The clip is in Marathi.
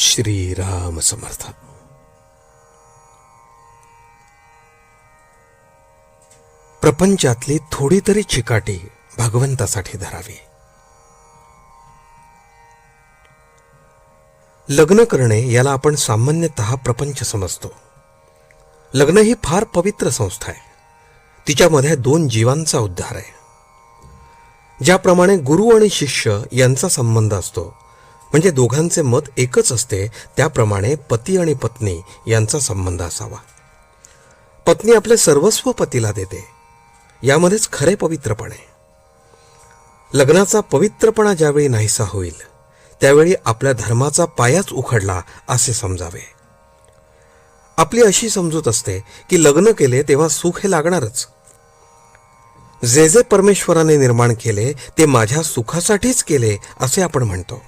श्रीराम समर्थ प्रपंचातली थोडी तरी चिकाटी भगवंतासाठी धरावी. लग्न करणे याला आपण सामान्यतः प्रपंच समजतो. लग्न ही फार पवित्र संस्था आहे. तिच्यामध्ये दोन जीवांचा उद्धार आहे. ज्याप्रमाणे गुरु आणि शिष्य यांचा संबंध असतो म्हणजे दोघांचे मत एकच असते त्याप्रमाणे पती आणि पत्नी यांचा संबंध असावा. पत्नी आपले सर्वस्व पतीला देते. यामध्येच खरे पवित्रपणे. लग्नाचा पवित्रपणा ज्यावेळी नाहीसा होईल त्यावेळी आपल्या धर्माचा पायाच उखडला असे समजावे. आपली अशी समजूत असते की लग्न केले तेव्हा सुख हे लागणारच. जे जे परमेश्वराने निर्माण केले ते माझ्या सुखासाठीच केले असे आपण म्हणतो.